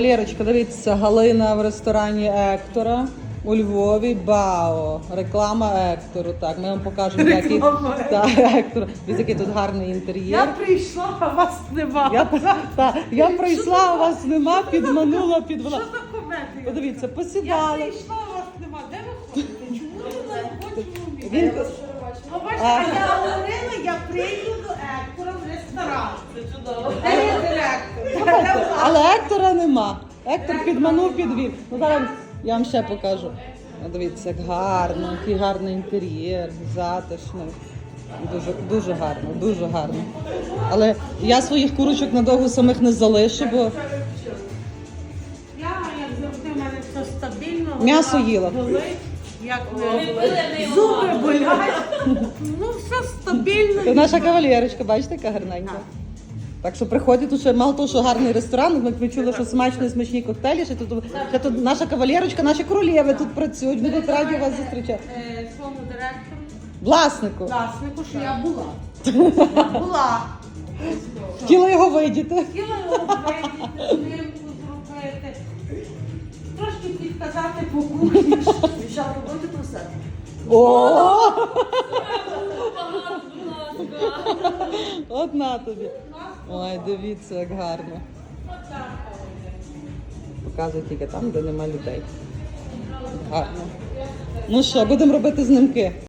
Валерочка, дивіться, Галина в ресторані Ектора у Львові. Бао. Реклама Ектору. Так, ми вам покажемо, який Реклама та, Ектор. Дивіться, який тут гарний інтер'єр. Я прийшла, а вас нема. Я, та, я прийшла, а вас нема, підманула, підвела. Що за комедія? Подивіться, Я посідали. прийшла, а вас нема. Де ви ходите? Чому ви робочому місці? Він- Ну, бачите, а я говорила, я прийду до Ектора в ресторан. Це чудово. Де Але Ектора нема. Ектор підманув, підвів. Ну зараз я вам ще покажу. Дивіться, як гарно, який гарний інтер'єр, затишний. Дуже, дуже гарно, дуже гарно. Але я своїх курочок надовго самих не залишу, бо Я, як завжди, в мене все стабільно. М'ясо голова їла. болить, Як не зуби болять. Ну, все стабільно. це наша кавалерочка, бачите, яка гарненька. Так що приходять тут ще мало того, що гарний ресторан. Ми ви чули, що смачні смачні коктейлі. Ще тут, ще тут наша кавалерочка, наші королеви тут працюють. Будуть раді вас зустрічати. Е, Своєму директору, Власнику. власнику, що я була. Я була. Хотіла його видіти. Хотіла його вийти, знимку зробити. Трошки підказати по кухні. Дівчата, будете просити? О! Одна тобі. Ой, дивіться, як гарно. Показую тільки там, де нема людей. Гарно. Ну що, будемо робити знимки.